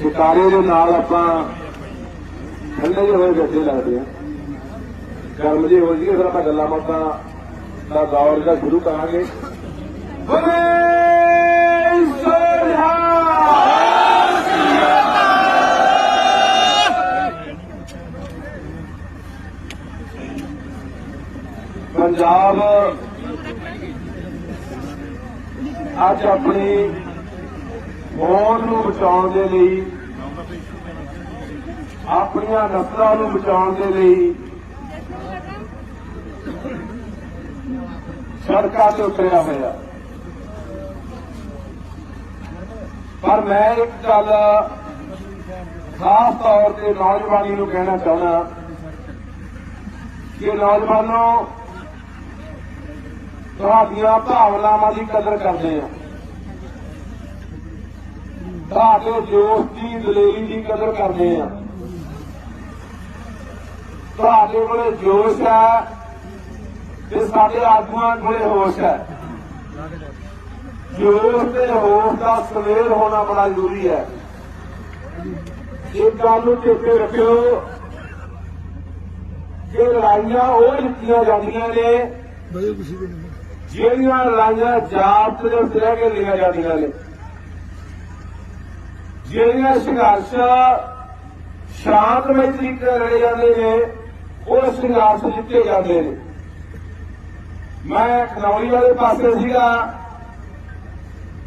ਸਿਤਾਰੇ ਦੇ ਨਾਲ ਆਪਾਂ ਠੰਡੇ ਜਿਹੇ ਹੋਏ ਬੈਠੇ ਲੱਗਦੇ ਆ ਗਰਮ ਜਿਹੇ ਹੋ ਜੀਏ ਫਿਰ ਆਪਾਂ ਗੱਲਾਂ ਬਾਤਾਂ ਦਾ ਦੌਰ ਦਾ ਸ਼ੁਰੂ ਕਰਾਂਗੇ। ਬੋਲੇ ਸੋਨਿਹਾ ਪੰਜਾਬ ਅੱਜ ਆਪਣੀ ਹੋਂਦ ਨੂੰ ਬਚਾਉਣ ਦੇ ਲਈ, ਆਪਣੀਆਂ ਨਸਲਾਂ ਨੂੰ ਬਚਾਉਣ ਦੇ ਲਈ ਸੜਕਾਂ ਤੇ ਉਤਰਿਆ ਹੋਇਆ। ਪਰ ਮੈਂ ਇੱਕ ਗੱਲ ਖਾਸ ਤੌਰ ਤੇ ਨੌਜਵਾਨੀ ਨੂੰ ਕਹਿਣਾ ਚਾਹੁੰਦਾ ਕਿ ਨੌਜਵਾਨੋ, ਤੁਹਾਡੀਆਂ ਭਾਵਨਾਵਾਂ ਦੀ ਕਦਰ ਕਰਦੇ ਆ ਤੁਹਾਡੇ ਜੋਸ਼ ਦੀ ਦਲੇਰੀ ਦੀ ਕਦਰ ਕਰਦੇ ਆ। ਤੁਹਾਡੇ ਕੋਲੇ ਜੋਸ਼ ਹੈ ਤੇ ਸਾਡੇ ਆਗੂਆਂ ਕੋਲੇ ਹੋਸ਼ ਹੈ। ਜੋਸ਼ ਤੇ ਹੋਸ਼ ਦਾ ਸਵੇਰ ਹੋਣਾ ਬੜਾ ਜ਼ਰੂਰੀ ਹੈ। ਇਹ ਗੱਲ ਨੂੰ ਚੇਤੇ ਰੱਖਿਓ ਕਿ ਲੜਾਈਆਂ ਉਹ ਜਿੱਤੀਆਂ ਜਾਂਦੀਆਂ ਨੇ ਜਿਹੜੀਆਂ ਲੜਾਈਆਂ ਜਾਤ ਦੇ ਉੱਤੇ ਰਹਿ ਕੇ ਲੜੀਆਂ ਜਾਂਦੀਆਂ ਨੇ। ਜਿਹੜੀਆਂ ਸੰਘਰਸ਼ ਸ਼ਾਂਤਮਈ ਤਰੀਕੇ ਨਾਲ ਲੜੇ ਜਾਂਦੇ ਨੇ, ਉਹ ਸੰਘਰਸ਼ ਜਿੱਤੇ ਜਾਂਦੇ ਨੇ। ਮੈਂ ਖਨੌਰੀ ਵਾਲੇ ਪਾਸੇ ਸੀਗਾ,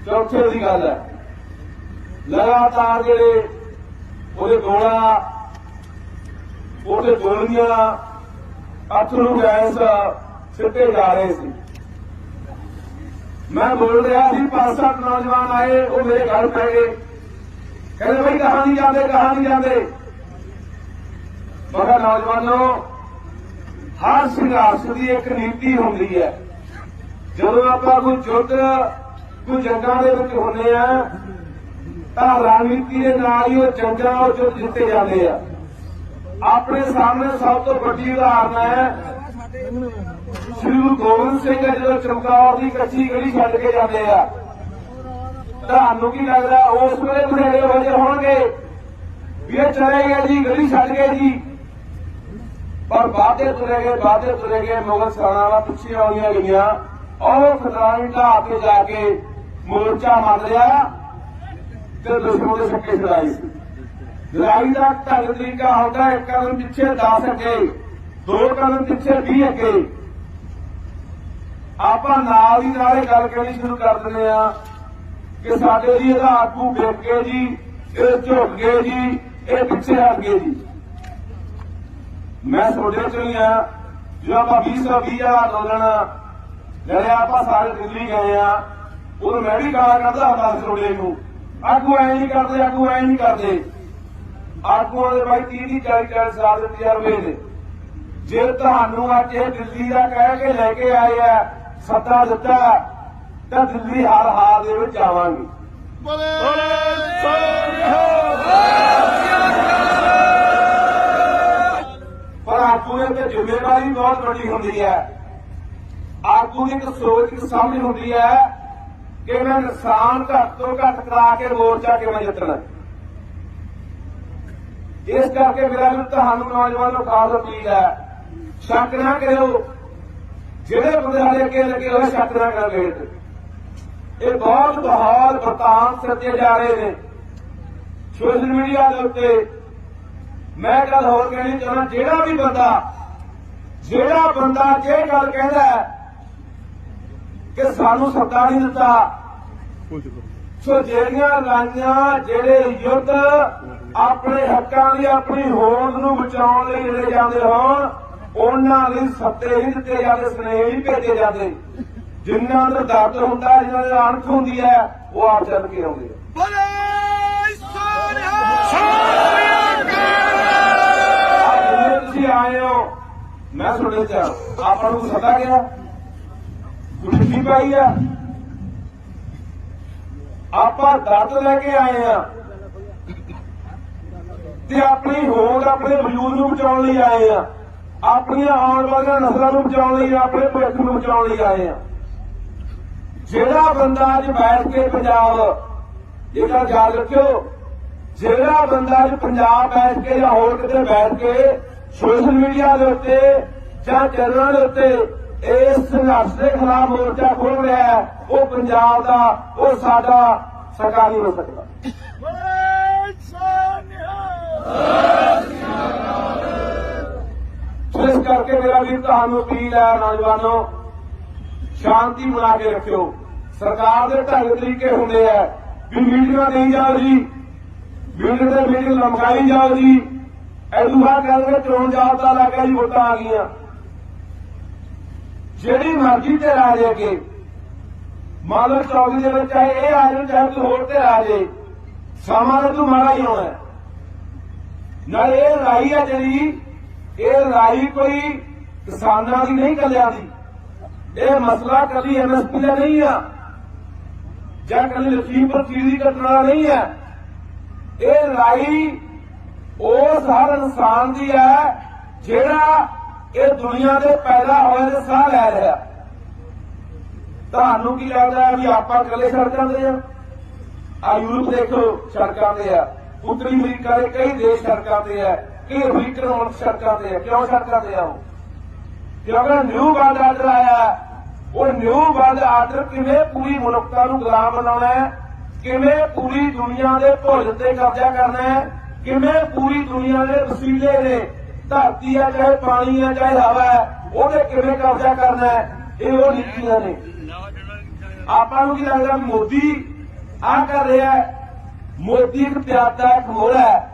ਚੌਥੇ ਦੀ ਗੱਲ ਹੈ। ਲਗਾਤਾਰ ਜਿਹੜੇ ਉਹਦੇ ਗੋਲਾ, ਉਹਦੇ ਗੋਲੀਆਂ ਅਥਰੂ ਗੈਸ ਸਿੱਟੇ ਜਾ ਰਹੇ ਸੀ। ਮੈਂ ਬੋਲ ਰਿਹਾ ਸੀ, ਪੰਜ ਸੱਤ ਨੌਜਵਾਨ ਆਏ, ਉਹ ਮੇਰੇ ਘਰ ਪੈ ਗਏ। ਕਹਿੰਦੇ ਬਈ ਕਹਾਂ ਨਹੀਂ ਜਾਂਦੇ, ਕਹਾਂ ਨਹੀਂ ਜਾਂਦੇ? ਮੈਂ ਨੌਜਵਾਨੋ, ਹਰ ਸੰਘਰਸ਼ ਦੀ ਇੱਕ ਨੀਤੀ ਹੁੰਦੀ ਹੈ। ਜਦੋਂ ਆਪਾਂ ਕੋਈ ਜੁੱਧ ਕੋਈ ਜੰਗਾਂ ਦੇ ਵਿੱਚ ਹੁੰਦੇ ਆ, ਤਾਂ ਰਣਨੀਤੀ ਦੇ ਨਾਲ ਹੀ ਉਹ ਜੰਗਾਂ ਉਹ ਜੁੱਧ ਜਿੱਤੇ ਜਾਂਦੇ ਆ। ਆਪਣੇ ਸਾਹਮਣੇ ਸਭ ਤੋਂ ਵੱਡੀ ਉਦਾਹਰਨ ਹੈ, ਸ੍ਰੀ ਗੁਰੂ ਗੋਬਿੰਦ ਸਿੰਘ ਜੀ ਜਦੋਂ ਚਮਕੌਰ ਦੀ ਕੱਚੀ ਗਲੀ ਛੱਡ ਕੇ ਜਾਂਦੇ ਆ ਤੁਹਾਨੂੰ ਕੀ ਲੱਗਦਾ ਉਸ ਵੇਲੇ ਬੁਢੇੜੇ ਵਜੇ ਹੋਣਗੇ? ਵੀ ਇਹ ਚਲੇ ਗਏ ਜੀ, ਗਲੀ ਛੱਡ ਗਏ ਜੀ। ਪਰ ਬਾਦੇ ਤੁਰੇ ਗਏ ਬਾਦੇ ਤੁਰੇ ਗਏ ਮੁਗਲ ਸੈਨਾਵਾਂ ਪਿੱਛੇ ਆਉਂਦੀਆਂ ਗਈਆਂ। ਉਹ ਖਦਾਨੀ ਢਾਹ ਕੇ ਜਾ ਕੇ ਮੋਰਚਾ ਮੰਨ ਲਿਆ ਤੇ ਦੁਸ਼ਮਣ ਦੇ ਸੱਕੇ ਛੜਾਈ ਲੜਾਈ ਦਾ ਢੰਗ ਤਰੀਕਾ ਹੁੰਦਾ, ਇੱਕ ਕਦਮ ਪਿੱਛੇ 10 ਅੱਗੇ, ਦੋ ਕਦਮ ਪਿੱਛੇ 20 ਅੱਗੇ। ਆਪਾਂ ਨਾਲ ਹੀ ਨਾਲ ਗੱਲ ਕਹਿਣੀ ਸ਼ੁਰੂ ਕਰ ਦਿੰਦੇ ਆ ਕਿ ਸਾਡੇ ਜੀ ਇਹਦਾ ਆਗੂ ਵੇਖ ਗਏ ਜੀ, ਇਹ ਝੁਕ ਗਏ ਜੀ, ਇਹ ਪਿੱਛੇ ਹਟ ਗਏ ਜੀ। ਮੈਂ ਤੁਹਾਡੇ ਚੋਂ ਹੀ ਆ, ਜੋ ਆਪਾਂ 2020 ਦਾ ਅੰਦੋਲਨ ਲੜਿਆ ਆਪਾਂ ਸਾਰੇ ਦਿੱਲੀ ਗਏ ਆ ਉਦੋਂ ਮੈਂ ਵੀ ਗਾਲਾਂ ਕੱਢਦਾ ਹੁੰਦਾ ਸੀ ਨੂੰ। ਆਗੂ ਐ ਨਹੀਂ ਕਰਦੇ, ਆਗੂ ਐ ਨਹੀਂ ਕਰਦੇ। ਆਗੂਆਂ ਦੇ ਬਾਈ 30 ਦੀ 40 40 ਸਾਲ ਦੇ ਤਜਰਬੇ ਨੇ ਜੇ ਤੁਹਾਨੂੰ ਅੱਜ ਇਹ ਦਿੱਲੀ ਦਾ ਕਹਿ ਕੇ ਲੈ ਕੇ ਆਏ ਆ, ਸੱਦਾ ਦਿੱਤਾ ਤਾਂ ਦਿੱਲੀ ਹਰ ਹਾਲ ਦੇ ਵਿੱਚ ਆਵਾਂਗੇ। ਪਰ ਆਗੂ ਦੇ ਤੇ ਜ਼ਿੰਮੇਵਾਰੀ ਬਹੁਤ ਵੱਡੀ ਹੁੰਦੀ ਹੈ। ਆਗੂ ਦੀ ਇੱਕ ਸੋਚ ਇੱਕ ਸਮਝ ਹੁੰਦੀ ਹੈ ਕਿ ਮੈਂ ਨੁਕਸਾਨ ਘੱਟ ਤੋਂ ਘੱਟ ਕਰਾ ਕੇ ਮੋਰਚਾ ਕਿਵੇਂ ਜਿੱਤਣਾ। ਇਸ ਕਰਕੇ ਮੇਰਾ ਵੀ ਤੁਹਾਨੂੰ ਨੌਜਵਾਨੋ ਖਾਸ ਅਪੀਲ ਹੈ। ਸ਼ੱਕ ਨਾ ਕਰਿਓ। ਜਿਹੜੇ ਬੰਦੇ ਸਾਡੇ ਅੱਗੇ ਲੱਗੇ ਹੋਏ ਸ਼ੱਕ ਨਾ ਕਰ ਵੇਟ ਇਹ ਬਹੁਤ ਬਹਾਲ ਵਰਤਾਨ ਸੱਜੇ ਜਾ ਰਹੇ ਨੇ। ਸੋਸ਼ਲ ਮੀਡੀਆ ਦੇ ਉੱਤੇ ਮੈਂ ਗੱਲ ਹੋਰ ਕਹਿਣੀ ਚਾਹੁੰਦਾ, ਜਿਹੜਾ ਵੀ ਬੰਦਾ, ਜਿਹੜਾ ਬੰਦਾ ਜੇ ਗੱਲ ਕਹਿੰਦਾ ਕਿ ਸਾਨੂੰ ਸੱਦਾ ਨਹੀਂ ਦਿੱਤਾ, ਸੋ ਜਿਹੜੀਆਂ ਲੜਾਈਆਂ ਜਿਹੜੇ ਯੁੱਧ ਆਪਣੇ ਹੱਕਾਂ ਲਈ ਆਪਣੀ ਹੋਂਦ ਨੂੰ ਬਚਾਉਣ ਲਈ ਲੜੇ ਜਾਂਦੇ ਹੋਣ, ਉਹਨਾਂ ਲਈ ਸੱਤੇ ਹੀ ਦਿੱਤੇ ਜਾਂਦੇ, ਸਨੇਹ ਹੀ ਭੇਜੇ ਜਾਂਦੇ। ਜਿਨ੍ਹਾਂ ਦਾ ਦਰਦ ਹੁੰਦਾ ਜਿਨ੍ਹਾਂ ਦੀ ਅਣਖ ਹੁੰਦੀ ਹੈ ਉਹ ਆਪ ਚੱਲ ਕੇ ਆਉਂਦੇ ਆ। ਬੋਲੇ ਜਿੰਨੇ ਤੁਸੀਂ ਆਏ ਹੋ ਮੈਂ ਤੁਹਾਡੇ ਚ ਆਪਾਂ ਨੂੰ ਸੱਦਾ ਗਿਆ ਖੁਸ਼ੀ ਪਾਈ ਆ। ਆਪਾਂ ਦਰਦ ਲੈ ਕੇ ਆਏ ਆ। ਤੇ ਆਪਣੀ ਹੋਂਦ ਆਪਣੇ ਵਜੂਦ ਨੂੰ ਬਚਾਉਣ ਲਈ ਆਏ ਆ। ਆਪਣੀਆਂ ਆਉਣ ਵਾਲੀਆਂ ਨਸਲਾਂ ਨੂੰ ਬਚਾਉਣ ਲਈ ਆਪਣੇ ਭਵਿੱਖ ਨੂੰ ਬਚਾਉਣ ਲਈ ਆਏ ਆ। ਜਿਹੜਾ ਬੰਦਾ ਅੱਜ ਬੈਠ ਕੇ ਪੰਜਾਬ ਇਹ ਗੱਲ ਯਾਦ ਰੱਖਿਓ, ਜਿਹੜਾ ਬੰਦਾ ਅੱਜ ਪੰਜਾਬ ਬੈਠ ਕੇ ਜਾਂ ਹੋਰ ਕਿਤੇ ਬੈਠ ਕੇ ਸੋਸ਼ਲ ਮੀਡੀਆ ਦੇ ਉੱਤੇ ਜਾਂ ਚੈਨਲਾਂ ਦੇ ਉੱਤੇ ਇਸ ਸੰਘਰਸ਼ ਦੇ ਖਿਲਾਫ ਮੋਰਚਾ ਖੋਲ ਰਿਹਾ ਹੈ, ਉਹ ਪੰਜਾਬ ਦਾ, ਉਹ ਸਾਡਾ ਸਰਕਾਰ ਨਹੀਂ ਹੋ ਸਕਦਾ। ਸੋ ਇਸ ਕਰਕੇ ਮੇਰਾ ਵੀ ਤੁਹਾਨੂੰ ਅਪੀਲ ਹੈ, ਨੌਜਵਾਨੋ, ਸ਼ਾਂਤੀ ਬਣਾ ਕੇ ਰੱਖਿਓ। ਸਰਕਾਰ ਦੇ ਢੰਗ ਤਰੀਕੇ ਹੁੰਦੇ ਆ। ਵੀ ਮੀਟਿੰਗਾਂ ਨਹੀਂ ਜਾਓ ਜੀ। ਮੀਟਿੰਗ ਤੇ ਮੀਟਿੰਗ ਲਮਕਾਈ ਜਾਓ ਜੀ। ਐਦੂ ਕਹਿੰਦੇ ਚੋਣ ਜਾਬਤਾ ਲੱਗ ਗਿਆ ਜੀ, ਵੋਟਾਂ ਆ ਗਈਆਂ। ਜਿਹੜੀ ਮਰਜ਼ੀ ਤੇ ਆ ਜੇ ਕੇ ਮੰਨ ਲਓ ਚੌਕੀ ਦੇ ਵਿੱਚ ਚਾਹੇ ਇਹ ਆ ਜਾਣ ਚਾਹੇ ਕੋਈ ਹੋਰ ਤੇ ਆ ਜੇ। ਸਮਾਂ ਤਾਂ ਤੂੰ ਮਾੜਾ ਹੀ ਹੋਣਾ। ਨਾਲ ਇਹ ਲੜਾਈ ਹੈ ਜਿਹੜੀ, ਇਹ ਲੜਾਈ ਕੋਈ ਕਿਸਾਨਾਂ ਦੀ ਨਹੀਂ ਕੱਲਿਆਂ ਦੀ। ਇਹ ਮਸਲਾ ਕਦੀ ਐਮਐਸਪੀ ਦਾ ਨਹੀਂ ਆ। ਜਾਂ ਕਦੀ ਲਖੀਮਪੁਰ ਖੀਰ ਦੀ ਘਟਨਾ ਨਹੀਂ ਹੈ। ਇਹ ਲੜਾਈ ਉਸ ਹਰ ਇਨਸਾਨ ਦੀ ਹੈ ਜਿਹੜਾ ਇਹ ਦੁਨੀਆ ਦੇ ਪੈਦਾ ਹੋਏ ਦੇ ਸਾਹ ਲੈ ਰਿਹਾ। ਤੁਹਾਨੂੰ ਕੀ ਲੱਗਦਾ ਵੀ ਆਪਾਂ ਇਕੱਲੇ ਸੜਕਾਂ ਤੇ ਆ ਆ ਯੂਰਪ ਦੇਖੋ, ਸੜਕਾਂ ਤੇ ਆ ਉੱਤਰੀ ਅਮਰੀਕਾ ਦੇ ਕਈ ਦੇਸ਼ ਸੜਕਾਂ ਤੇ ਆ ਕਈ ਅਮਰੀਕਨ ਮੁਲਕ ਸੜਕਾਂ ਤੇ ਆ ਕਿਉਂ ਸੜਕਾਂ ਤੇ ਆ ਉਹ? ਕਿਉਂਕਿ ਨਿਊ ਵਰਲਡ ਆਰਡਰ ਆਇਆ ਉਹ ਨਿਊ ਵਰਲਡ ਆਰਡਰ ਕਿਵੇਂ ਪੂਰੀ ਮਨੁੱਖਤਾ ਨੂੰ ਗੁਲਾਮ ਬਣਾਉਣਾ ਹੈ? ਕਿਵੇਂ ਪੂਰੀ ਦੁਨੀਆ ਦੇ ਭੋਜਨ ਤੇ ਕਬਜ਼ਾ ਕਰਨਾ ਹੈ? ਕਿਵੇਂ ਪੂਰੀ ਦੁਨੀਆ ਦੇ ਵਸੀਲੇ ਨੇ? ਧਰਤੀ ਹੈ ਚਾਹੇ ਪਾਣੀ ਹੈ, ਚਾਹੇ ਹਵਾ ਹੈ, ਉਹਦੇ ਕਿਵੇਂ ਕਬਜ਼ਾ ਕਰਨਾ ਹੈ? ਇਹ ਉਹ ਨੀਤੀਆਂ ਨੇ। ਆਪਾਂ ਨੂੰ ਕੀ ਲੱਗਦਾ ਮੋਦੀ ਆ ਕਰ ਰਿਹਾ ਹੈ? ਮੋਦੀ ਇੱਕ ਪਿਆਦਾ ਇੱਕ ਮੋਹਰਾ ਹੈ।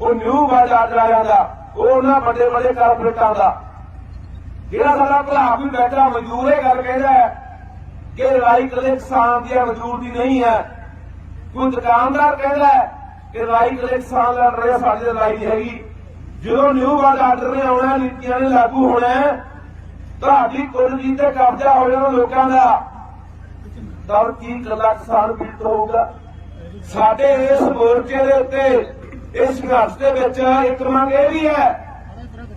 ਉਹ ਨਿਊ ਵਰਲਡ ਆਰਡਰ ਆ ਜਾਂਦਾ ਉਹ ਉਹਨਾਂ ਵੱਡੇ ਵੱਡੇ ਕਾਰਪੋਰੇਟਾਂ ਦਾ। ਜਿਹੜਾ ਸਾਡਾ ਭਰਾ ਵੀ ਬੈਠਾ ਮਜ਼ਦੂਰ, ਇਹ ਗੱਲ ਕਹਿੰਦਾ ਕਿ ਲੜਾਈ ਕਦੇ ਕਿਸਾਨ ਦੀ ਮਜ਼ਦੂਰ ਦੀ ਨਹੀਂ ਹੈ। ਕੋਈ ਦੁਕਾਨਦਾਰ ਕਹਿੰਦਾ ਕਿ ਲੜਾਈ ਕਦੇ ਕਿਸਾਨ ਲੜ ਰਿਹਾ ਸਾਡੀ ਲੜਾਈ ਨਹੀਂ ਹੈਗੀ। ਜਦੋਂ ਨਿਊ ਵਰਲਡ ਆਰਡਰ ਨੇ ਆਉਣਾ, ਨੀਤੀਆਂ ਨੇ ਲਾਗੂ ਹੋਣਾ, ਤੁਹਾਡੀ ਕੁੱਲ ਤੇ ਕਬਜ਼ਾ ਹੋ ਜਾਣਾ ਲੋਕਾਂ ਦਾ। ਤਾਂ ਕੀ ਕੱਲਾ ਕਿਸਾਨ ਪੀੜਤ ਹੋਊਗਾ? ਸਾਡੇ ਇਸ ਮੋਰਚੇ ਦੇ ਉੱਤੇ, ਇਸ ਸੰਘਰਸ਼ ਦੇ ਵਿੱਚ ਇੱਕ ਮੰਗ ਇਹ ਵੀ ਹੈ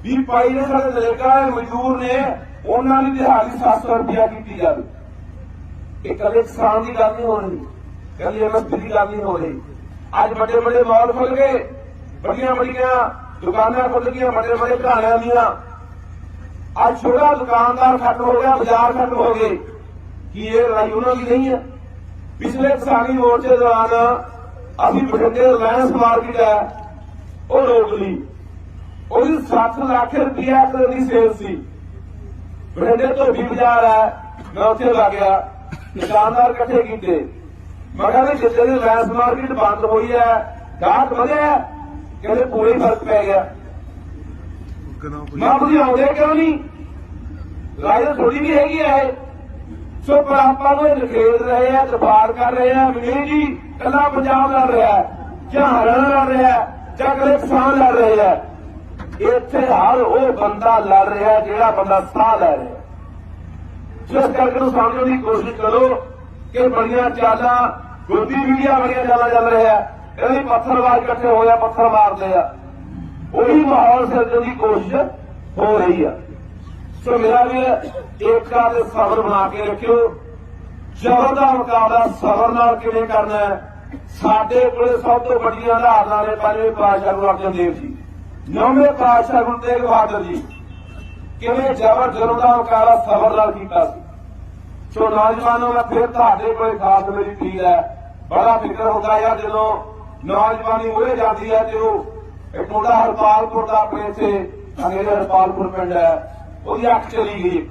ਵੀ ਪਾਈ ਨੇ ਸਾਡੇ ਨਰੇਗਾ ਦੇ ਮਜ਼ਦੂਰ ਨੇ, ਉਹਨਾਂ ਦੀ ਦਿਹਾੜੀ 700 ਰੁਪਇਆ ਕੀਤੀ ਜਾਵੇ। ਇਹ ਕਦੇ ਕਿਸਾਨ ਦੀ ਗੱਲ ਨਹੀਂ ਹੋ ਰਹੀ। ਕਦੇ ਐਮਐਸਪੀ ਦੀ ਗੱਲ ਨਹੀਂ ਹੋ ਰਹੀ। ਅੱਜ ਵੱਡੇ ਵੱਡੇ ਮਾਲ ਖੁੱਲ ਗਏ, ਵੱਡੀਆਂ ਵੱਡੀਆਂ ਦੁਕਾਨਾਂ ਖੁੱਲ ਗਈਆਂ, ਵੱਡੇ ਵੱਡੇ ਘਰਾਣਿਆਂ ਦੀਆਂ। ਅੱਜ ਛੋਟਾ ਦੁਕਾਨਦਾਰ ਖੱਟ ਹੋ ਗਿਆ, ਬਾਜ਼ਾਰ ਖੱਟ ਹੋ ਗਏ। ਕੀ ਇਹ ਲੜਾਈ ਉਹਨਾਂ ਦੀ ਨਹੀਂ ਹੈ? ਪਿਛਲੇ ਕਿਸਾਨੀ ਮੋਰਚੇ ਦੌਰਾਨ ਅਸੀਂ ਬਠਿੰਡੇ ਰਿਲਾਇੰਸ ਮਾਰਕੀਟ ਹੈ, ਉਹ ਰੋਕ ਲਈ। ਉਹਦੀ 7 ਲੱਖ ਰੁਪਇਆ ਦੀ ਸੇਲ ਸੀ। ਬਠਿੰਡੇ ਤੋਂ ਵੀ ਬਾਜ਼ਾਰ ਹੈ, ਮੈਂ ਉੱਥੇ ਲੱਗ ਗਿਆ। ਦੁਕਾਨਦਾਰ ਇਕੱਠੇ ਕੀਤੇ। ਮੈਂ ਕਿਹਾ ਵੀ ਜਿੱਦੇ ਦੀ ਰਿਲਾਇੰਸ ਮਾਰਕੀਟ ਬੰਦ ਹੋਈ ਹੈ, ਗਾਹਕ ਵਧਿਆ ਕਹਿੰਦੇ ਪੂਰੇ ਫ਼ਰਕ ਪੈ ਗਿਆ। ਮੈਂ ਤੁਸੀਂ ਆਉਂਦੇ ਕਿਉਂ ਨਹੀਂ? ਰਾਜ ਥੋੜੀ ਵੀ ਹੈਗੀ ਹੈ ਇਹ। ਸੋ ਪਰ ਨੂੰ ਇਹ ਰਹੇ ਆ ਦਬਾੜ ਕਰ ਰਹੇ ਆ ਵੀ ਜੀ ਕੱਲਾ ਪੰਜਾਬ ਲੜ ਰਿਹਾ ਜਾਂ ਹਰਿਆਣਾ ਲੜ ਰਿਹਾ ਜਾਂ ਕਦੇ ਕਿਸਾਨ ਲੜ ਰਹੇ ਆ ਇੱਥੇ ਹਰ ਉਹ ਬੰਦਾ ਲੜ ਰਿਹਾ, ਜਿਹੜਾ ਬੰਦਾ ਸਾਹ ਲੈ ਰਿਹਾ। ਜਿਸ ਕਰਕੇ ਨੂੰ ਸਮਝਣ ਦੀ ਕੋਸ਼ਿਸ਼ ਕਰੋ ਕਿ ਬੜੀਆਂ ਚਾਲਾਂ ਗੋਦੀ ਮੀਡੀਆ ਬੜੀਆਂ ਚਾਲਾਂ ਚੱਲ ਰਿਹਾ। ਇਹਦੀ ਪੱਥਰਵਾਜ ਇਕੱਠੇ ਹੋਇਆ ਪੱਥਰ ਮਾਰਦੇ ਆ। ਉਹੀ ਮਾਹੌਲ ਸਿਰਜਣ ਦੀ ਕੋਸ਼ਿਸ਼ ਹੋ ਰਹੀ ਆ। ਸੋ ਮੇਰਾ ਵੀ ਏਕਤਾ ਦੇ ਸਬਰ ਬਣਾ ਕੇ ਰੱਖਿਓ। ਜ਼ਬਰ ਦਾ ਮੁਕਾਬਲਾ ਸਬਰ ਨਾਲ ਕਿਵੇਂ ਕਰਨਾ ਹੈ, ਸਾਡੇ ਕੋਲੇ ਸਭ ਤੋਂ ਵੱਡੀਆਂ ਉਦਾਹਰਨਾਂ ਨੇ ਪੰਜਵੇਂ ਪਾਤਸ਼ਾਹ ਗੁਰੂ ਅਰਜਨ ਦੇਵ ਜੀ। ਨੌਵੇਂ ਪਾਤਸ਼ਾਹ ਗੁਰੂ ਤੇਗ ਬਹਾਦਰ ਜੀ, ਕਿਵੇਂ ਜ਼ਬਰ ਜ਼ੁਲਮ ਦਾ ਮੁਕਾਬਲਾ ਸਬਰ ਨਾਲ ਕੀਤਾ ਸੀ। ਸੋ ਨੌਜਵਾਨੋ, ਮੈਂ ਫਿਰ ਤੁਹਾਡੇ ਕੋਲੇ ਖਾਸ ਮੇਰੀ ਅਪੀਲ ਹੈ। ਬੜਾ ਫਿਕਰ ਹੁੰਦਾ ਯਾਰ ਜਦੋਂ ਨੌਜਵਾਨੀ ਉਰੇ ਜਾਂਦੀ ਹੈ ਤੇ ਉਹ ਇੱਕ ਮੁੰਡਾ ਹਰਪਾਲਪੁਰ ਦਾ ਆਪਣੇ ਇੱਥੇ ਅੰਗਰੇਜ਼ ਹਰਪਾਲਪੁਰ ਪਿੰਡ ਹੈ। ਉਹਦੀ ਅੱਖ ਚਲੀ ਗਈ।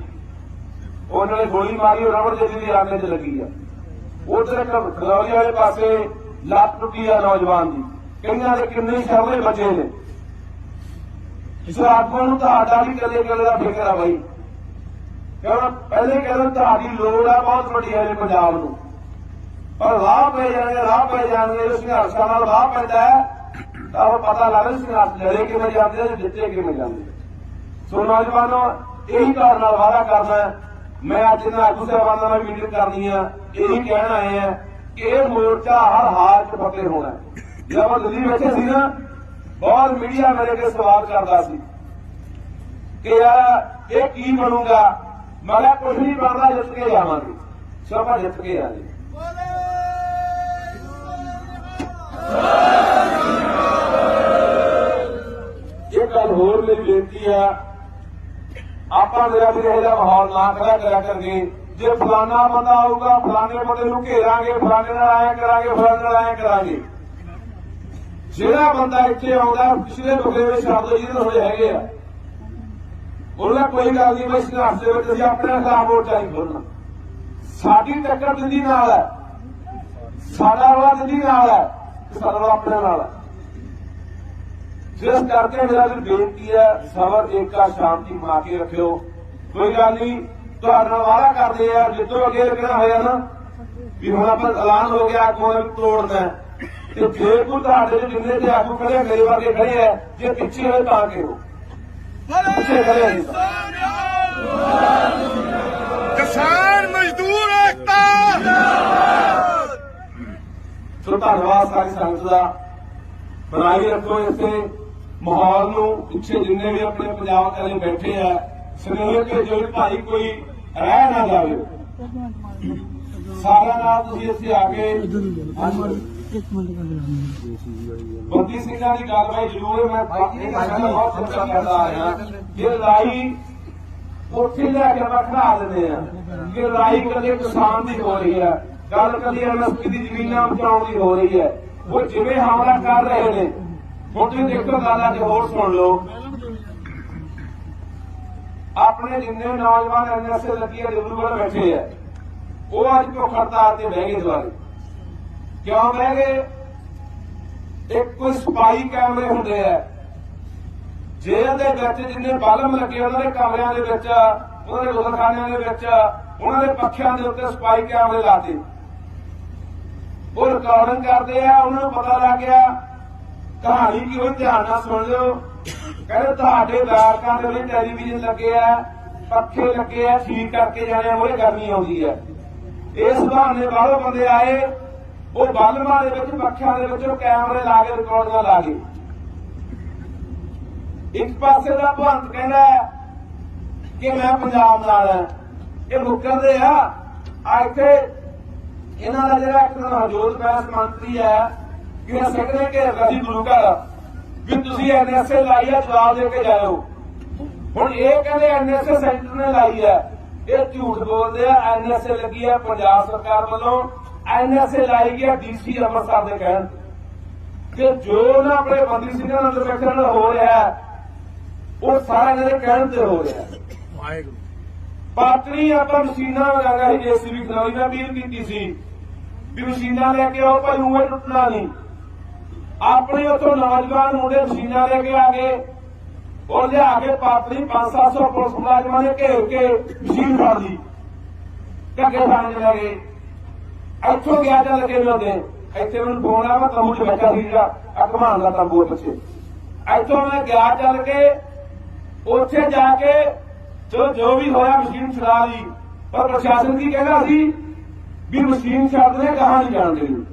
ਉਹਨਾਂ ਨੇ ਗੋਲੀ ਮਾਰੀ, ਉਹ ਰਬੜ ਜਿਹੀ ਦੀ ਆਨੇ 'ਚ ਲੱਗੀ ਆ। ਉਧਰ ਖਲੌਰੀ ਵਾਲੇ ਪਾਸੇ ਲੱਤ ਟੁੱਟੀ ਆ ਨੌਜਵਾਨ ਦੀ। ਕਈਆਂ ਦੇ ਕਿੰਨੇ ਸ਼ਰਮੇ ਬਚੇ ਨੇ। ਇਸ ਆਤਮਾ ਨੂੰ ਤੁਹਾਡਾ ਵੀ ਕੱਲੇ ਕੱਲੇ ਦਾ ਫਿਕਰ ਆ ਬਾਈ। ਕਿਉਂ ਪਹਿਲੇ ਕਹਿੰਦੇ, ਤੁਹਾਡੀ ਲੋੜ ਆ ਬਹੁਤ ਵੱਡੀ ਹੈ ਪੰਜਾਬ ਨੂੰ। ਪਰ ਰਾਹ ਪੈ ਜਾਣਗੇ ਰਾਹ ਪੈ ਜਾਣਗੇ ਇਸ ਸੰਘਰਸ਼ਾਂ ਨਾਲ ਰਾਹ ਪੈਂਦਾ ਹੈ। ਤਾਂ ਉਹ ਪਤਾ ਲੱਗਦਾ ਸੰਘਰਸ਼ ਲੜੇ ਕਿਵੇਂ ਜਾਂਦੇ ਤੇ ਜਿੱਤੇ ਕਿਵੇਂ ਜਾਂਦੇ ਸੋ ਨੌਜਵਾਨੋ, ਇਹੀ ਤੁਹਾਡੇ ਨਾਲ ਵਾਅਦਾ ਕਰਨਾ ਮੈਂ ਅੱਜ ਇਹਨਾਂ ਆਗੂ ਸਾਹਿਬਾਨਾਂ ਨਾਲ ਮੀਟਿੰਗ ਕਰਨੀ ਆ। ਇਹੀ ਕਹਿਣ ਆਏ ਆ ਕਿ ਇਹ ਮੋਰਚਾ ਹਰ ਹਾਲ 'ਚ ਫਤਿਹ ਹੋਣਾ ਹੈ। ਜਦੋਂ ਦਿੱਲੀ ਬੈਠੇ ਸੀ ਨਾ ਬਹੁਤ ਮੀਡੀਆ ਮੇਰੇ ਤੇ ਸਵਾਲ ਕਰਦਾ ਸੀ ਕਿ ਯਾਰ ਇਹ ਕੀ ਬਣੂਗਾ? ਮਗਾ ਕੁਝ ਨਹੀਂ ਬਣਦਾ, ਜਿੱਤ ਕੇ ਜਾਵਾਂਗੇ। ਸੋ ਆਪਾਂ ਜਿੱਤ ਕੇ ਆ ਆਏ ਇਹ ਗੱਲ ਹੋਰ ਮੇਰੀ ਬੇਨਤੀ ਆ, ਆਪਾਂ ਮੇਰਾ ਵੀ ਇਹਦਾ ਮਾਹੌਲ ਨਾ ਖੜਾ ਕਰਿਆ ਕਰਕੇ ਜੇ ਫਲਾਣਾ ਬੰਦਾ ਆਊਗਾ, ਫਲਾਣੇ ਬੰਦੇ ਨੂੰ ਘੇਰਾਂਗੇ, ਫਲਾਣੇ ਨਾਲ ਆਇਆ ਕਰਾਂਗੇ, ਫਲਾਣੇ ਨਾਲ ਆਇਆ ਕਰਾਂਗੇ। ਜਿਹੜਾ ਬੰਦਾ ਇੱਥੇ ਆਉਂਦਾ, ਪਿਛਲੇ ਬਗਲੇ ਸ਼ਬਦ ਜਿਹਦੇ ਹੋਏ ਹੈਗੇ ਆ। ਉਹਨਾਂ ਕੋਈ ਗੱਲ ਨਹੀਂ ਬਈ ਸੰਘਰਸ਼ ਦੇ ਵਿੱਚ ਅਸੀਂ ਆਪਣੇ ਖਿਲਾਫ ਵੋਟ ਚਾਹੀ ਖੋਲਣਾ ਸਾਡੀ ਟੱਕਰ ਦਿੰਦੀ ਨਾਲ ਹੈ। ਸਾਡਾ ਵਾਲਾ ਦਿੰਦੀ ਨਾਲ ਹੈ ਸਾਡਾ ਵਾਲਾ ਆਪਣੇ ਨਾਲ ਹੈ। ਜਿਸ ਕਰਕੇ ਮੇਰਾ ਵੀ ਬੇਨਤੀ ਹੈ, ਸਬਰ ਏਕਾ ਸ਼ਾਂਤੀ ਬਣਾ ਕੇ ਰੱਖਿਓ। ਕੋਈ ਗੱਲ ਨਹੀਂ, ਤੁਹਾਡੇ ਨਾਲ ਵਾਅਦਾ ਕਰਦੇ ਆ, ਜਿੱਦੋਂ ਅੱਗੇ ਲੱਗਣਾ ਹੋਇਆ ਨਾ, ਵੀ ਹੁਣ ਆਪਾਂ ਐਲਾਨ ਹੋ ਗਿਆ ਆਗੂਆਂ ਨੂੰ ਤੋੜਨਾ ਤੇ ਜੇ ਕੋਈ ਤੁਹਾਡੇ ਦੇ ਜਿੰਨੇ ਤੇ ਆਗੂ ਖੜੇ ਮੇਰੇ ਵਰਗੇ ਖੜੇ ਆ ਜੇ ਪਿੱਛੇ ਹੋਏ ਤਾਂ ਕਿਹੋ ਪਿੱਛੇ ਖੜੇ ਆ ਜੀ। ਕਿਸਾਨ ਮਜ਼ਦੂਰ ਏਕਤਾ। ਸੋ ਧੰਨਵਾਦ ਸਾਰੀ ਸੰਗਤ ਦਾ। ਬਣਾਈ ਰੱਖੋ ਇਸੇ ਮਾਹੌਲ ਨੂੰ। ਪਿੱਛੇ ਜਿੰਨੇ ਵੀ ਆਪਣੇ ਪੰਜਾਬ ਵਾਲੇ ਬੈਠੇ ਆ ਸਨੇਹ ਕੇ ਜੋ ਭਾਈ ਕੋਈ ਰਹਿ ਨਾ ਜਾਵੇ। ਸਾਰਾ ਨਾਲ ਤੁਸੀਂ ਇੱਥੇ ਆ ਕੇ ਬੰਦੀ ਸਿੰਘਾਂ ਦੀ ਗੱਲ ਬਾਈ ਜ਼ਰੂਰ ਮੈਂ ਬਹੁਤ ਕਰਦਾ ਆਇਆ। ਕਿ ਲੈ ਖੜਾ ਦਿੰਦੇ ਆ ਕਿ ਲੜਾਈ ਕਦੇ ਕਿਸਾਨ ਦੀ ਹੋ ਰਹੀ ਹੈ ਗੱਲ ਕਦੇ ਐਮਐਸਪੀ ਦੀ ਜ਼ਮੀਨਾਂ ਬਚਾਉਣ ਦੀ ਹੋ ਰਹੀ ਹੈ ਉਹ ਜਿਵੇਂ ਹਮਲਾ ਕਰ ਰਹੇ ਨੇ ਹੁਣ ਤੁਸੀਂ ਦੇਖੋ ਗੱਲ ਅੱਜ ਹੋਰ ਸੁਣ ਲਓ। ਆਪਣੇ ਜਿੰਨੇ ਨੌਜਵਾਨ ਐਨਐਸਏ ਲੱਗੀ ਹੈ ਡਿਬਰੂਗੜ੍ਹ ਬੈਠੇ ਆ ਉਹ ਅੱਜ ਭੁੱਖ ਹੜਤਾਲ ਤੇ ਬਹਿ ਗਏ ਦੁਆਰੇ ਕਿਉਂ ਬਹਿ ਗਏ? ਇੱਕ ਕੋਈ ਸਪਾਈ ਕੈਮਰੇ ਹੁੰਦੇ ਆ। ਜੇਲ੍ਹ ਦੇ ਵਿੱਚ ਜਿੰਨੇ ਬਾਲਮ ਲੱਗੇ ਉਹਨਾਂ ਦੇ ਕਮਰਿਆਂ ਦੇ ਵਿੱਚ, ਉਹਨਾਂ ਦੇ ਗੁਲਖਾਨਿਆਂ ਦੇ ਵਿੱਚ, ਉਹਨਾਂ ਦੇ ਪੱਖਿਆਂ ਦੇ ਉੱਤੇ ਸਪਾਈ ਕੈਮਰੇ ਲਾਤੇ ਉਹ ਰਿਕਾਰਡਿੰਗ ਕਰਦੇ ਆ, ਉਹਨਾਂ ਨੂੰ ਪਤਾ ਲੱਗ ਗਿਆ। ਕਹਾਣੀ ਕੀ ਹੋਈ? ਧਿਆਨ ਨਾਲ ਸੁਣ ਲਿਓ। ਕਹਿੰਦੇ ਤੁਹਾਡੇ ਬਾਰਕਾਂ ਦੇ ਵਿੱਚ ਟੈਲੀਵਿਜ਼ਨ ਲੱਗੇ ਆ, ਪੱਖੇ ਲੱਗੇ ਆ, ਠੀਕ ਕਰਕੇ ਜਾਣੇ ਉਹਦੇ ਗਰਮੀ ਆਉਂਦੀ ਹੈ ਇਸ ਬਹਾਨੇ ਬਾਹਰੋਂ ਬੰਦੇ ਆਏ। ਉਹ ਬਾਲਮਾਂ ਦੇ ਵਿੱਚ, ਪੱਖਿਆਂ ਦੇ ਵਿੱਚ ਉਹ ਕੈਮਰੇ ਲਾ ਕੇ ਰਿਕਾਰਡਿੰਗਾਂ ਲਾ ਕੇ। ਇੱਕ ਪਾਸੇ ਦਾ ਭੰਤ ਕਹਿੰਦਾ ਕਿ ਮੈਂ ਪੰਜਾਬ ਨਾਲ ਇਹ ਮੁੱਕਰਦੇ ਆ ਆ ਇੱਥੇ ਇਹਨਾਂ ਦਾ ਜਿਹੜਾ ਇੱਕ ਹਰਜੋਤ ਬੈਂਸ ਮੰਤਰੀ ਹੈ ਕਿ ਇਹ ਸਿੱਖਦੇ ਕਿ ਰਜੀ ਗੁਰੂ ਘਰ, ਵੀ ਤੁਸੀਂ ਐਨਐਸਏ ਲਾਈ ਹੈ ਜਵਾਬ ਦੇ ਕੇ ਜਾਇਓ। ਹੁਣ ਇਹ ਕਹਿੰਦੇ ਐਨਐਸਏ ਸੈਂਟਰ ਨੇ ਲਾਈ ਹੈ। ਇਹ ਝੂਠ ਬੋਲਦੇ ਆ ਐਨਐਸਏ ਲੱਗੀ ਹੈ ਪੰਜਾਬ ਸਰਕਾਰ ਵੱਲੋਂ। ਐਨਐਸਏ ਲਾਈ ਗਿਆ ਡੀਸੀ ਅੰਮ੍ਰਿਤਸਰ ਦੇ ਕਹਿਣ। ਕਿ ਜੋ ਨਾ ਆਪਣੇ ਮੰਤਰੀ ਸਿੰਘਾਂ ਨਾਲ ਬੈਠਣ ਹੋ ਰਿਹਾ ਉਹ ਸਾਰਾ ਇਹਨਾਂ ਦੇ ਕਹਿਣ ਤੇ ਹੋ ਰਿਹਾ ਹੈ। ਵਾਹਿਗੁਰੂ ਪਾਤਰੀ ਆਪਾਂ ਮਸ਼ੀਨਾਂ ਲਗਾਗਾ ਸੀ ਜੇਸੀਬੀ ਖਲਾਈ ਮੈਂ ਅਪੀਲ ਕੀਤੀ ਸੀ, ਵੀ ਮਸ਼ੀਨਾਂ ਲੈ ਕੇ ਆਓ ਭਾਈ ਉਵੇਂ ਟੁੱਟਣਾ ਨਹੀਂ। ਆਪਣੇ ਉਥੋਂ ਨੌਜਵਾਨ ਮੁੰਡੇ ਮਸ਼ੀਨਾਂ ਲੈ ਕੇ ਆ ਗਏ, ਉਹ ਲਿਆ ਕੇ ਪਾਤਰੀ 5-700 ਪੁਲਿਸ ਮੁਲਾਜ਼ਮਾਂ ਨੇ ਘੇਰ ਕੇ ਮਸ਼ੀਨ ਫੜ ਲਈ। ਧੱਕੇ ਥਾਣੇ ਲੈ ਗਏ। ਇੱਥੋਂ ਗਿਆ ਚੱਲ ਕੇ ਮਿਲਦੇ ਇੱਥੇ ਮੈਨੂੰ ਫੋਨ ਆ ਤੰਬੂ 'ਚ ਬੈਠਾ ਸੀ ਜਿਹੜਾ ਅਕਮਾਨ ਦਾ ਤੰਬੂ ਹੈ ਪਿੱਛੇ। ਇੱਥੋਂ ਮੈਂ ਗਿਆ ਚੱਲ ਕੇ, ਉੱਥੇ ਜਾ ਕੇ ਜੋ ਜੋ ਵੀ ਹੋਇਆ ਮਸ਼ੀਨ ਛੁਡਾ ਲਈ। ਪਰ ਪ੍ਰਸ਼ਾਸਨ ਕੀ ਕਹਿੰਦਾ ਸੀ? ਵੀ ਮਸ਼ੀਨ ਛੱਡ ਦੇ ਕਹਾਂ ਨਹੀਂ ਜਾਣ ਦੇਣੀ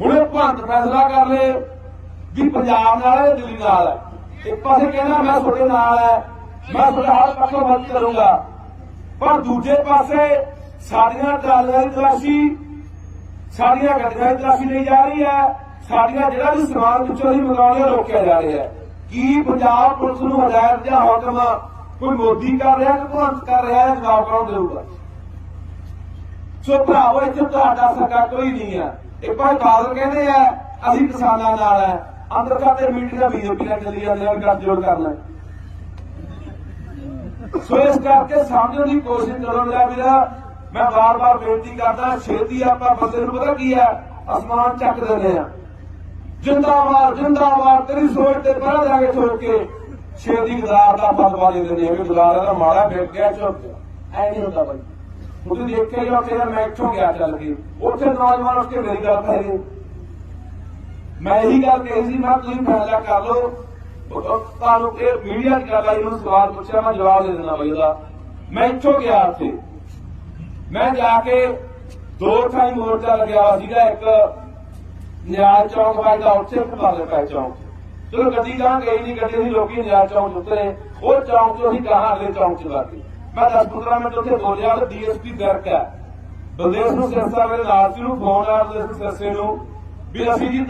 ਹੁਣ ਇਹ ਭੰਤ ਫੈਸਲਾ ਕਰ ਲੇ ਵੀ ਪੰਜਾਬ ਨਾਲ ਹੈ, ਦਿੱਲੀ ਨਾਲ ਹੈ। ਇੱਕ ਪਾਸੇ ਕਹਿੰਦਾ ਮੈਂ ਤੁਹਾਡੇ ਨਾਲ ਹੈ, ਮੈਂ ਤੁਹਾਡਾ ਹਰ ਪੱਖੋਂ ਮਦਦ ਕਰੂੰਗਾ। ਪਰ ਦੂਜੇ ਪਾਸੇ ਸਾਡੀਆਂ ਟਰਾਲੀਆਂ ਦੀ ਤਲਾਸ਼ੀ ਸਾਡੀਆਂ ਗੱਡੀਆਂ ਦੀ ਤਲਾਸ਼ੀ ਲਈ ਜਾ ਰਹੀ ਹੈ। ਸਾਡੀਆਂ ਜਿਹੜਾ ਵੀ ਸਮਾਨ ਵਿੱਚੋਂ ਅਸੀਂ ਮੰਗਾਉਣੇ ਰੋਕਿਆ ਜਾ ਰਿਹਾ ਹੈ। ਕੀ ਪੰਜਾਬ ਪੁਲਿਸ ਨੂੰ ਹਦਾਇਤ ਜਾਂ ਹੁਕਮ ਕੋਈ ਮੋਦੀ ਕਰ ਰਿਹਾ ਕਿ ਭਗਵੰਤ ਕਰ ਰਿਹਾ ਹੈ? ਜਵਾਬ ਕੌਣ ਦੇਊਗਾ? ਸੋ ਭਰਾਵੋ, ਇੱਥੇ ਤੁਹਾਡਾ ਸਰਕਾਰ ਕੋਈ ਨਹੀਂ ਹੈ। ਇੱਕ ਭਾਈ ਬਾਦਲ ਕਹਿੰਦੇ ਆ, ਅਸੀਂ ਕਿਸਾਨਾਂ ਨਾਲ ਹੈ ਅੰਦਰ ਖਾਤੇ ਮੀਟਿੰਗ ਬੀਜੇਪੀ ਨਾਲ ਚੱਲੀ ਜਾਂਦੇ ਆ ਗੱਠ ਜੋੜ ਕਰਨਾ ਹੈ। ਸੋ ਇਸ ਕਰਕੇ ਸਮਝਣ ਦੀ ਕੋਸ਼ਿਸ਼ ਕਰੋ ਮੇਰਾ ਵੀਰਾ ਮੈਂ ਬਾਰ-ਬਾਰ ਬੇਨਤੀ ਕਰਦਾ, ਛੇਤੀ ਆਪਾਂ ਬੰਦੇ ਨੂੰ ਪਤਾ ਕੀ ਹੈ? ਅਸਮਾਨ ਚੱਕ ਦਿੰਦੇ ਆ ਜਿੰਦਾਬਾਦ ਜਿੰਦਾਬਾਦ, ਤੇਰੀ ਸੋਚ ਤੇ ਪਰਾਂ ਜਾ ਕੇ ਸੋਚ ਕੇ ਛੇਤੀ ਗਦਾਰ ਦਾ ਫਤਵਾ ਦੇ ਦਿੰਦੇ ਆ ਵੀ ਗਦਾਰ ਦਾ ਮਾੜਾ ਵਿਕ ਗਿਆ ਚੁੱਪ। ਗਿਆ ਐ ਨਹੀਂ ਹੁੰਦਾ ਬਾਈ। ਤੁਸੀਂ ਦੇਖਿਆ ਜੋ ਤੇਰਾ ਮੈਂ ਇੱਥੋਂ ਗਿਆ ਚੱਲ ਕੇ। ਉੱਥੇ ਨੌਜਵਾਨ ਉੱਠ ਕੇ ਮੇਰੀ ਗੱਲ ਪੈ ਗਏ ਮੈਂ ਇਹੀ ਗੱਲ ਕਹੀ ਸੀ, ਮੈਂ ਕਿਹਾ ਤੁਸੀਂ ਫੈਸਲਾ ਕਰ ਲਓ। ਤੁਹਾਨੂੰ ਇਹ ਮੀਡੀਆ ਦੀ ਗੱਲ ਆਈ, ਮੈਨੂੰ ਸਵਾਲ ਪੁੱਛਿਆ, ਮੈਂ ਜਵਾਬ ਦੇ ਦੇਣਾ ਬਈ ਉਹਦਾ। ਮੈਂ ਇੱਥੋਂ ਗਿਆ ਉੱਥੇ। ਮੈਂ ਜਾ ਕੇ ਦੋ ਥਾਈ ਮੋਰਚਾ ਲੱਗਿਆ ਸੀਗਾ, ਇੱਕ ਨਿਆਲ ਚੌਂਕ ਵੱਜਦਾ ਉੱਥੇ ਇੱਕ ਪੈ ਚੌਂਕ ਚਲੋ ਗੱਡੀ ਗਾਂ ਗਈ ਨਹੀਂ, ਗੱਡੀ ਦੀ ਲੋਕੀ ਨਿਆਲ ਚੌਂਕ 'ਚ ਉਹ ਚੌਂਕ ਤੋਂ ਅਸੀਂ ਗਾਹਾਂ ਅਗਲੇ ਚੌਂਕ 'ਚ ਲੱਗੇ ਮੈਂ 10-15 ਮਿੰਟ ਉੱਥੇ ਬੋਲਿਆ ਤੇ ਡੀਐਸਪੀ ਦਰਕ ਹੈ। ਬਲਦੇਵ ਨੂੰ ਸਿਰਸਾ ਮੇਰੇ ਨਾਲ ਸੀ ਨੂੰ ਫੋਨ ਆਇਆ ਬਲਦੇਵ ਸਿਰਸੇ ਨੂੰ, ਵੀ ਅਸੀਂ ਜੀ